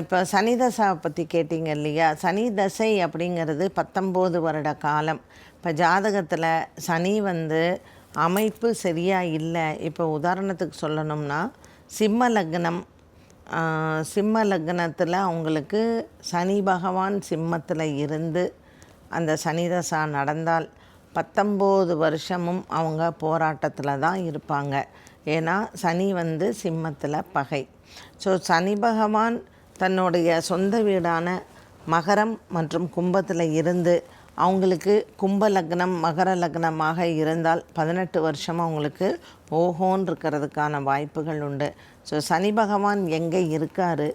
இப்போ சனி தசா பற்றி கேட்டிங்க இல்லையா? சனி தசை அப்படிங்கிறது பத்தொம்போது வருட காலம். இப்போ ஜாதகத்தில் சனி வந்து அமைப்பு சரியாக இல்லை. இப்போ உதாரணத்துக்கு சொல்லணும்னா சிம்ம லக்னம் சிம்ம லக்னத்தில் அவங்களுக்கு சனி பகவான் சிம்மத்தில் இருந்து அந்த சனி தசா நடந்தால் பத்தொம்போது வருஷமும் அவங்க போராட்டத்தில் தான் இருப்பாங்க. ஏன்னா சனி வந்து சிம்மத்தில் பகை. ஸோ சனி பகவான் தன்னுடைய சொந்த வீடான மகரம் மற்றும் கும்பத்தில் இருந்து அவங்களுக்கு கும்ப லக்னம் மகர லக்னமாக இருந்தால் பதினெட்டு வருஷம் அவங்களுக்கு ஓஹோன் இருக்கிறதுக்கான வாய்ப்புகள் உண்டு. ஸோ சனி பகவான் எங்கே இருக்கார்?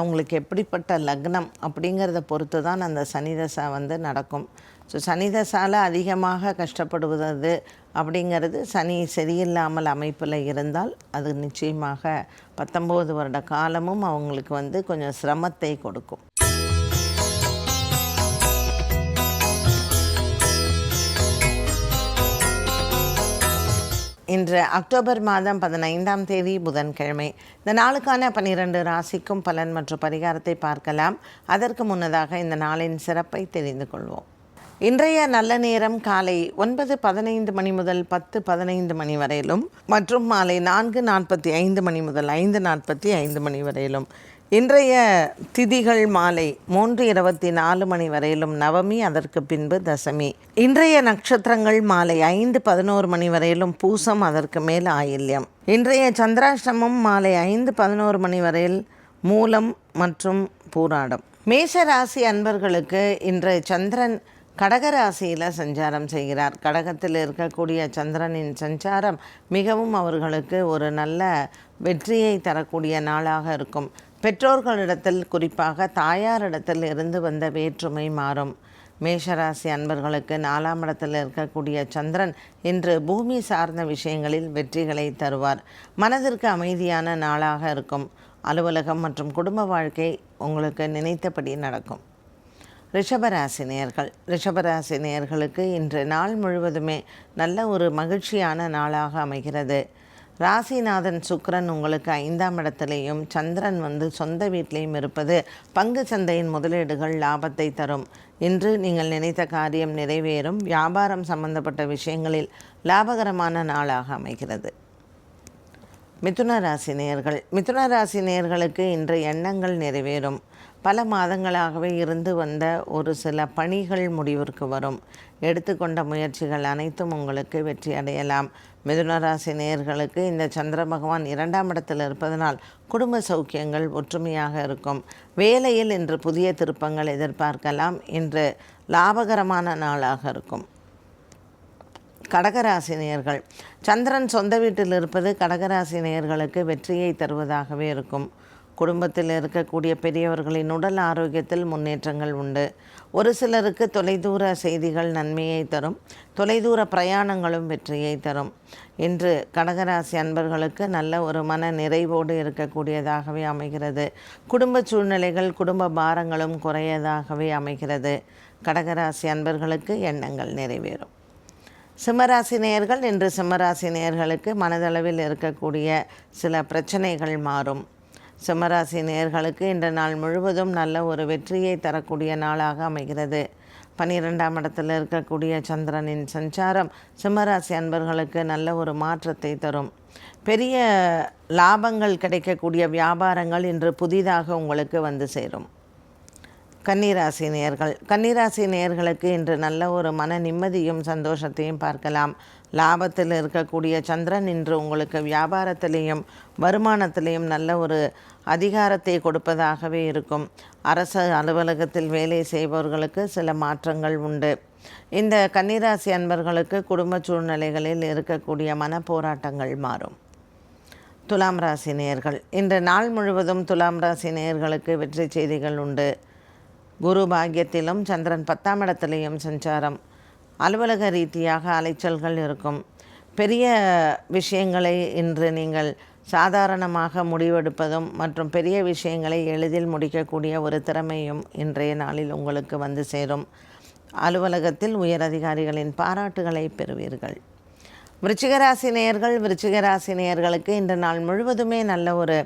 அவங்களுக்கு எப்படிப்பட்ட லக்னம் அப்படிங்கிறத பொறுத்து தான் அந்த சனி தசை வந்து நடக்கும். ஸோ சனி தசால அதிகமாக கஷ்டப்படுவது அப்படிங்கிறது சனி சரியில்லாமல் அமைப்பில் இருந்தால் அது நிச்சயமாக பத்தொம்போது வருட காலமும் அவங்களுக்கு வந்து கொஞ்சம் சிரமத்தை கொடுக்கும். இன்று அக்டோபர் மாதம் பதினைந்தாம் தேதி புதன்கிழமை. இந்த நாளுக்கான பன்னிரண்டு ராசிக்கும் பலன் மற்றும் பரிகாரத்தை பார்க்கலாம். அதற்கு முன்னதாக இந்த நாளின் சிறப்பை தெரிந்து கொள்வோம். இன்றைய நல்ல நேரம் காலை ஒன்பது பதினைந்து மணி முதல் பத்து பதினைந்து மணி வரையிலும் மற்றும் மாலை நான்கு நாற்பத்தி ஐந்து மணி முதல் ஐந்து நாற்பத்தி ஐந்து மணி வரையிலும். இன்றைய திதிகள் மாலை மூன்று இருபத்தி நாலு மணி வரையிலும் நவமி அதற்கு பின்பு தசமி. இன்றைய நட்சத்திரங்கள் மாலை ஐந்து பதினோரு மணி வரையிலும் பூசம் அதற்கு மேல் ஆயில்யம். இன்றைய சந்திராஷ்டமம் மாலை ஐந்து பதினோரு மணி வரையில் மூலம் மற்றும் பூராடம். மேஷ ராசி அன்பர்களுக்கு இன்று சந்திரன் கடகராசியில் சஞ்சாரம் செய்கிறார். கடகத்தில் இருக்கக்கூடிய சந்திரனின் சஞ்சாரம் மிகவும் அவர்களுக்கு ஒரு நல்ல வெற்றியை தரக்கூடிய நாளாக இருக்கும். பெற்றோர்களிடத்தில் குறிப்பாக தாயாரிடத்தில் இருந்து வந்த வேற்றுமை மாறும். மேஷராசி அன்பர்களுக்கு நாலாம் இடத்தில் இருக்கக்கூடிய சந்திரன் இன்று பூமி சார்ந்த விஷயங்களில் வெற்றிகளை தருவார். மனதிற்கு அமைதியான நாளாக இருக்கும். அலுவலகம் மற்றும் குடும்ப வாழ்க்கை உங்களுக்கு நினைத்தபடி நடக்கும். ரிஷபராசி ரிஷபராசினியர்களுக்கு ரிஷபராசி இன்று நாள் முழுவதுமே நல்ல ஒரு மகிழ்ச்சியான நாளாக அமைகிறது. ராசிநாதன் சுக்கரன் உங்களுக்கு ஐந்தாம் இடத்திலேயும் சந்திரன் வந்து சொந்த வீட்டிலையும் இருப்பது பங்கு சந்தையின் முதலீடுகள் லாபத்தை தரும். இன்று நீங்கள் நினைத்த காரியம் நிறைவேறும். வியாபாரம் சம்பந்தப்பட்ட விஷயங்களில் லாபகரமான நாளாக அமைகிறது. மிதுன ராசி நேயர்கள். மிதுன ராசி நேர்களுக்கு இன்று எண்ணங்கள் நிறைவேறும். பல மாதங்களாகவே இருந்து வந்த ஒரு சில பணிகள் முடிவிற்கு வரும். எடுத்துக்கொண்ட முயற்சிகள் அனைத்தும் உங்களுக்கு வெற்றி அடையலாம். மிதுன ராசி நேயர்களுக்கு இந்த சந்திர பகவான் இரண்டாம் இடத்தில் இருப்பதனால் குடும்ப சௌக்கியங்கள் ஒற்றுமையாக இருக்கும். வேலையில் இன்று புதிய திருப்பங்கள் எதிர்பார்க்கலாம். இன்று லாபகரமான நாளாக இருக்கும். கடகராசினியர்கள். சந்திரன் சொந்த வீட்டில் இருப்பது கடகராசினியர்களுக்கு வெற்றியை தருவதாகவே இருக்கும். குடும்பத்தில் இருக்கக்கூடிய பெரியவர்களின் உடல் ஆரோக்கியத்தில் முன்னேற்றங்கள் உண்டு. ஒரு சிலருக்கு தொலைதூர செய்திகள் நன்மையை தரும். தொலைதூர பிரயாணங்களும் வெற்றியை தரும். இன்று கடகராசி அன்பர்களுக்கு நல்ல ஒரு மன நிறைவோடு இருக்கக்கூடியதாகவே அமைகிறது. குடும்ப சூழ்நிலைகள் குடும்ப பாரங்களும் குறையதாகவே அமைகிறது. கடகராசி அன்பர்களுக்கு எண்ணங்கள் நிறைவேறும். சிம்மராசி நேயர்கள் இன்று சிம்மராசி நேயர்களுக்கு மனதளவில் இருக்கக்கூடிய சில பிரச்சனைகள் மாறும். சிம்மராசி நேயர்களுக்கு இன்று நாள் முழுவதும் நல்ல ஒரு வெற்றியை தரக்கூடிய நாளாக அமைகிறது. பன்னிரெண்டாம் இடத்தில் இருக்கக்கூடிய சந்திரனின் சஞ்சாரம் சிம்மராசி அன்பர்களுக்கு நல்ல ஒரு மாற்றத்தை தரும். பெரிய லாபங்கள் கிடைக்கக்கூடிய வியாபாரங்கள் இன்று புதிதாக உங்களுக்கு வந்து சேரும். கன்னிராசி நேயர்கள் கன்னிராசி நேயர்களுக்கு இன்று நல்ல ஒரு மன நிம்மதியும் சந்தோஷத்தையும் பார்க்கலாம். லாபத்தில் இருக்கக்கூடிய சந்திரன் இன்று உங்களுக்கு வியாபாரத்திலையும் வருமானத்திலையும் நல்ல ஒரு அதிகாரத்தை கொடுப்பதாகவே இருக்கும். அரசு அலுவலகத்தில் வேலை செய்பவர்களுக்கு சில மாற்றங்கள் உண்டு. இந்த கன்னிராசி அன்பர்களுக்கு குடும்ப சூழ்நிலைகளில் இருக்கக்கூடிய மன போராட்டங்கள் மாறும். துலாம் ராசி நேயர்கள் இன்று நாள் முழுவதும் துலாம் ராசி நேயர்களுக்கு வெற்றி செய்திகள் உண்டு. குரு பாக்கியத்திலும் சந்திரன் பத்தாம் இடத்திலையும் சஞ்சாரம். அலுவலக ரீதியாக அலைச்சல்கள் இருக்கும். பெரிய விஷயங்களை இன்று நீங்கள் சாதாரணமாக முடிவெடுப்பதும் மற்றும் பெரிய விஷயங்களை எளிதில் முடிக்கக்கூடிய ஒரு திறமையும் இன்றைய நாளில் உங்களுக்கு வந்து சேரும். அலுவலகத்தில் உயர் அதிகாரிகளின் பாராட்டுகளை பெறுவீர்கள். விருச்சிகராசி நேயர்கள் விருச்சிகராசி நேயர்களுக்கு இன்று நாள் முழுவதுமே நல்ல ஒரு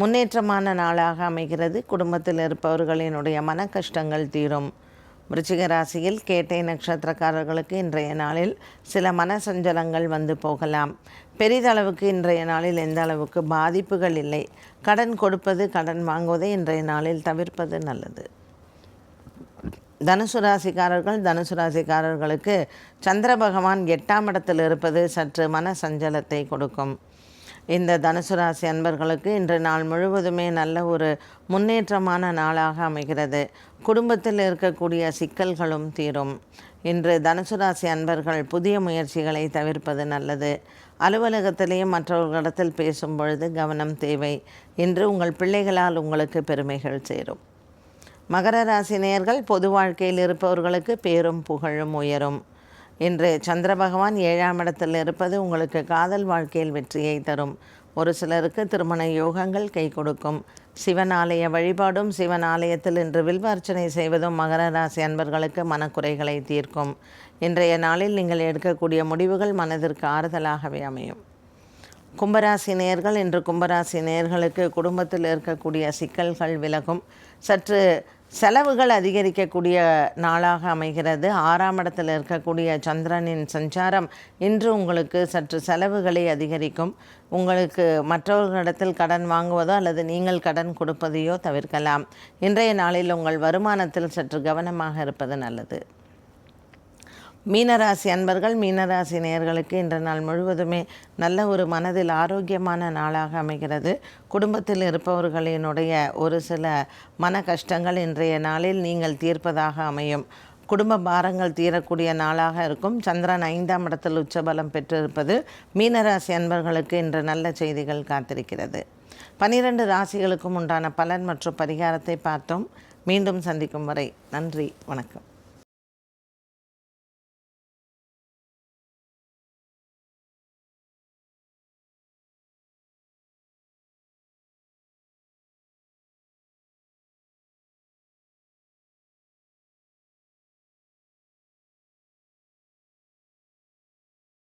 முன்னேற்றமான நாளாக அமைகிறது. குடும்பத்தில் இருப்பவர்களினுடைய மன கஷ்டங்கள் தீரும். விருச்சிக ராசியில் கேட்டை நட்சத்திரக்காரர்களுக்கு இன்றைய நாளில் சில மன சஞ்சலங்கள் வந்து போகலாம். பெரிதளவுக்கு இன்றைய நாளில் எந்த அளவுக்கு பாதிப்புகள் இல்லை. கடன் கொடுப்பது கடன் வாங்குவதை இன்றைய நாளில் தவிர்ப்பது நல்லது. தனுசு ராசிக்காரர்கள் தனுசு ராசிக்காரர்களுக்கு சந்திர பகவான் எட்டாம் இடத்தில் இருப்பது சற்று மன சஞ்சலத்தை கொடுக்கும். இந்த தனுசு ராசி அன்பர்களுக்கு இன்று நாள் முழுவதுமே நல்ல ஒரு முன்னேற்றமான நாளாக அமைகிறது. குடும்பத்தில் இருக்கக்கூடிய சிக்கல்களும் தீரும். இன்று தனுசு ராசி அன்பர்கள் புதிய முயற்சிகளை தவிர்ப்பது நல்லது. அலுவலகத்திலேயும் மற்றவர்களிடத்தில் பேசும் பொழுது கவனம் தேவை. இன்று உங்கள் பிள்ளைகளால் உங்களுக்கு பெருமைகள் சேரும். மகர ராசி நேர்கள் பொது வாழ்க்கையில் இருப்பவர்களுக்கு பேரும் புகழும் உயரும். இன்று சந்திர பகவான் ஏழாம் இடத்தில் இருப்பது உங்களுக்கு காதல் வாழ்க்கையில் வெற்றியை தரும். ஒரு சிலருக்கு திருமண யோகங்கள் கை கொடுக்கும். சிவன் ஆலய வழிபாடும் சிவன் ஆலயத்தில் இன்று வில்வார்ச்சனை செய்வதும் மகர ராசி அன்பர்களுக்கு மனக்குறைகளை தீர்க்கும். இன்றைய நாளில் நீங்கள் எடுக்கக்கூடிய முடிவுகள் மனதிற்கு ஆறுதலாகவே அமையும். கும்பராசி நேர்கள் இன்று கும்பராசி நேர்களுக்கு குடும்பத்தில் இருக்கக்கூடிய சிக்கல்கள் விலகும். சற்று செலவுகள் அதிகரிக்கக்கூடிய நாளாக அமைகிறது. ஆறாம் இடத்தில் இருக்கக்கூடிய சந்திரனின் சஞ்சாரம் இன்று உங்களுக்கு சற்று செலவுகளை அதிகரிக்கும். உங்களுக்கு மற்றவர்களிடத்தில் கடன் வாங்குவதோ அல்லது நீங்கள் கடன் கொடுப்பதையோ தவிர்க்கலாம். இன்றைய நாளில் உங்கள் வருமானத்தில் சற்று கவனமாக இருப்பது நல்லது. மீனராசி அன்பர்கள் மீனராசி நேயர்களுக்கு இன்று நாள் முழுவதுமே நல்ல ஒரு மனதில் ஆரோக்கியமான நாளாக அமைகிறது. குடும்பத்தில் இருப்பவர்களினுடைய ஒரு சில மன கஷ்டங்கள் இன்றைய நாளில் நீங்கள் தீர்ப்பதாக அமையும். குடும்ப பாரங்கள் தீரக்கூடிய நாளாக இருக்கும். சந்திரன் ஐந்தாம் இடத்தில் உச்சபலம் பெற்றிருப்பது மீனராசி அன்பர்களுக்கு இன்று நல்ல செய்திகள் காத்திருக்கிறது. பனிரெண்டு ராசிகளுக்கும் உண்டான பலன் மற்றும் பரிகாரத்தை பார்த்தோம். மீண்டும் சந்திக்கும் வரை நன்றி வணக்கம்.